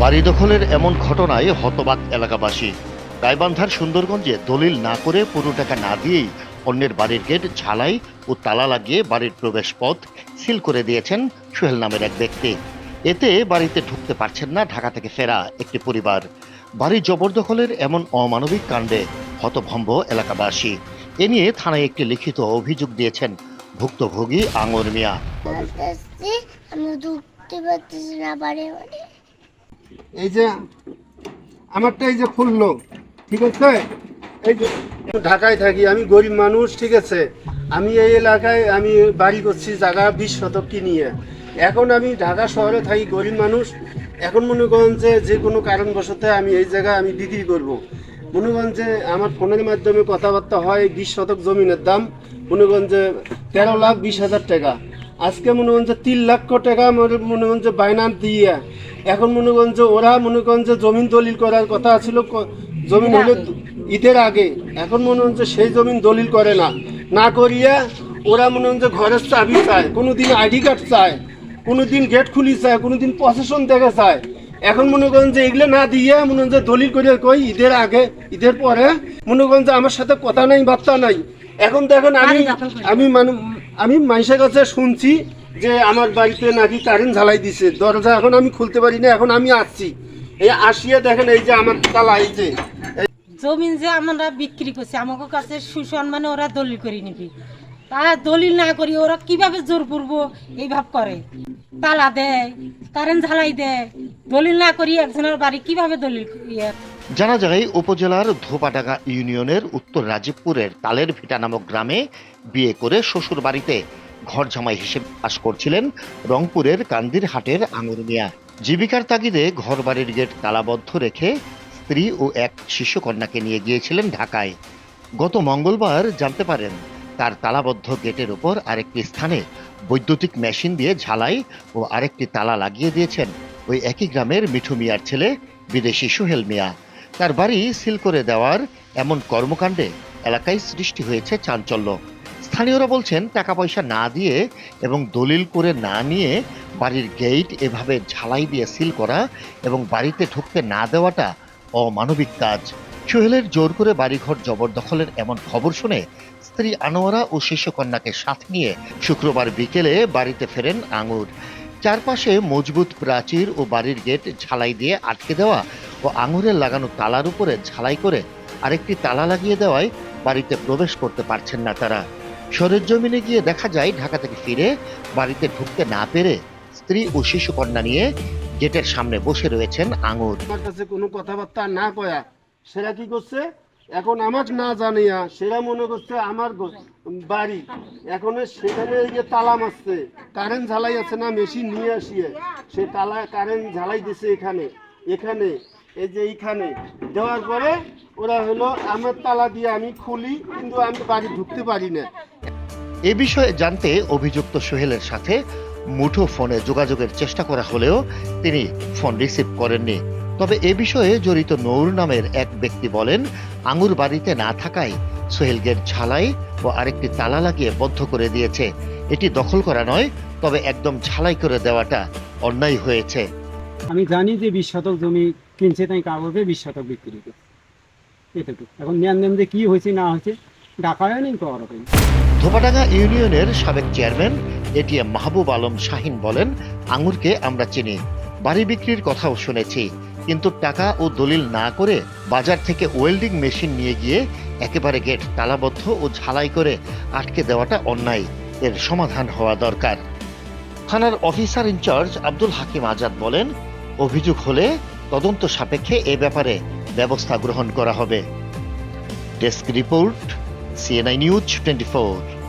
বাড়ি দখলের এমন ঘটনায় হতবাক এলাকাবাসী। গাইবান্ধার সুন্দরগঞ্জে দলিল না করে পুরো টাকা না দিয়েই অন্যের বাড়ির গেট ঝালাই ও তালা লাগিয়ে বাড়ির প্রবেশ পথ সিল করে দিয়েছেন সোহেল নামের এক ব্যক্তি। এতে বাড়িতে ঢুকতে পারছেন না ঢাকা থেকে ফেরা একটি পরিবার। বাড়ি জবরদখলের এমন অমানবিক কাণ্ডে হতভম্ব এলাকাবাসী। এ নিয়ে থানায় একটি লিখিত অভিযোগ দিয়েছেন ভুক্তভোগী আঙর মিয়া। এই যে আমারটা এই যে খুললো, ঠিক আছে? এই যে ঢাকায় থাকি, আমি গরিব মানুষ, ঠিক আছে? আমি এই এলাকায় আমি বাড়ি করছি জায়গা বিশ শতক নিয়ে। এখন আমি ঢাকা শহরে থাকি, গরিব মানুষ। এখন মনে করেন যে যে কোনো কারণবশত আমি এই জায়গায় আমি বিক্রি করব। মনে করেন যে আমার ফোনের মাধ্যমে কথাবার্তা হয়, বিশ শতক জমিনের দাম। মনে করেন যে তেরো লাখ বিশ হাজার টাকা। আজকে মনে করেন যে তিন লক্ষ টাকা মনে- করেন যে বাইনান দিয়ে। এখন মনে করেন যে ওরা মনে করেন যে জমিন দলিল করার কথা ছিল জমিন হলো ঈদের আগে। এখন মনে হচ্ছে সেই জমিন দলিল করে না। না করিয়া ওরা মনে হচ্ছে ঘরের চাবি চায় কোনোদিন আইডি কার্ড চায় কোনোদিন গেট খুলি চায় কোনোদিন প্রশাসন দেখে চায়। এখন মনে করেন যে এগুলো না দিয়ে মনে হচ্ছে দলিল করে কই ঈদের আগে ঈদের পরে মনে করেন যে আমার সাথে কথা নাই বার্তা নাই। এখন দেখেন আমি আমি মানু আমি মানুষের কাছে শুনছি যে আমার বাড়িতে নাকি কারেন্ট ঝালাই দিছে। দরজা এখন আমি খুলতে পারি না, এখন আমি আসছি। এই আসিয়া দেখেন এই যে আমার তালা যে জমিন যে আমরা বিক্রি করছি, আমাকে কাছে সুসম্মানে ওরা দলিল করে নিবি। তারা দলিল না করি, ওরা কীভাবে জোর পূর্ব এই ভাব করে। তালা দেয় কারেন্ট ঝালাই দেয়। দলিল না করি একজনের বাড়ি কীভাবে দলিল ইয়ে জানা যায়, উপজেলার ধোপাডাঙ্গা ইউনিয়নের উত্তর রাজীবপুরের তালের ভিটা নামক গ্রামে বিয়ে করে শ্বশুর বাড়িতে ঘর জামাই হিসেবে বাস করছিলেন রংপুরের কান্দির হাটের আঙুর মিয়া। জীবিকার তাগিদে ঘর বাড়ির গেট তালাবদ্ধ রেখে স্ত্রী ও এক শিশুকন্যাকে নিয়ে গিয়েছিলেন ঢাকায়। গত মঙ্গলবার জানতে পারেন, তার তালাবদ্ধ গেটের ওপর আরেকটি স্থানে বৈদ্যুতিক মেশিন দিয়ে ঝালাই ও আরেকটি তালা লাগিয়ে দিয়েছেন। ওই একই গ্রামের মিঠু মিয়ার ছেলে, বিদেশি সোহেল মিয়া। তার বাড়ি সিল করে দেওয়ার এমন কর্মকাণ্ডে এলাকায় সৃষ্টি হয়েছে চাঞ্চল্য। স্থানীয়রা বলছেন টাকা পয়সা না দিয়ে এবং দলিল করে না নিয়ে বাড়ির গেট এভাবে ঝালাই দিয়ে সিল করা এবং বাড়িতে ঢুকতে না দেওয়াটা অমানবিক কাজ। সোহেলের জোর করে বাড়িঘর জবরদখলের এমন খবর শুনে স্ত্রী আনোয়ারা ও শিশুকন্যাকে সাথে নিয়ে শুক্রবার বিকেলে বাড়িতে ফেরেন আঙুর। চারপাশে মজবুত প্রাচীর ও বাড়ির গেট ঝালাই দিয়ে আটকে দেওয়া ও আঙুরের লাগানো তালার উপরে ঝালাই করে আরেকটি তালা লাগিয়ে দেওয়ায় বাড়িতে প্রবেশ করতে পারছেন না তারা। সরেজমিনে গিয়ে দেখা যায় ঢাকা থেকে ফিরে বাড়িতে ঢুকতে না পেরে স্ত্রী ও শিশুকন্যা নিয়ে গেটের সামনে বসে রয়েছেন আঙুর। কাছে কোনো কথাবার্তা না কয়া। সেরা কি করছে? এখন আমার না জানিয়া সেরা মনে করছে আমার বাড়ি। এখন সেখানে এই যে তালা মারছে কারেন্ট ঝালাই আছে না মেশিন নিয়ে আসিয়ে। সে তালা কারেন্ট ঝালাই দিছে এখানে। এখানে এই যে এইখানে। দেওয়ার পরে ওরা হলো আমার তালা দিয়ে আমি খুলি কিন্তু আমি বাড়ি ঢুকতে পারি না। এ বিষয়ে জানতে অভিযুক্ত সোহেলের সাথে মুঠো ফোনে যোগাযোগের চেষ্টা করা হলেও তিনি ফোন রিসিভ করেননি। তবে এ বিষয়ে জড়িত নৌর নামের এক ব্যক্তি বলেন আঙুর বাড়িতে না থাকায় সোহেল গেট ঝালাই ও আরেকটি তালা লাগিয়ে বদ্ধ করে দিয়েছে। এটি দখল করা নয় তবে একদম ঝালাই করে দেওয়াটা অন্যায় হয়েছে। আমি জানি যে বিশ শতক জমি কিনছে তাই কাগজে বিশ শতক বিক্রি করছে এটুকু এখন জ্ঞান দেন যে কি হয়েছে, না হয়েছে ডাকা হয়নি করা হয়নি ধোপাডাঙ্গা ইউনিয়নের সাবেক চেয়ারম্যান এটিএম মাহবুব আলম শাহিন বলেন, আঙুরকে আমরা চিনি, বাড়ি বিক্রির কথাও শুনেছি, কিন্তু টাকা ও দলিল না করে বাজার থেকে ওয়েল্ডিং মেশিন নিয়ে গিয়ে একেবারে গেট তালাবদ্ধ ও ঝালাই করে আটকে দেওয়াটা অন্যায়। এর সমাধান হওয়া দরকার। থানার officer in charge Abdul Hakim Azad বলেন, অভিযোগ হলে তদন্ত সাপেক্ষে এ ব্যাপারে ব্যবস্থা গ্রহণ করা হবে। Desk report CNI news twenty four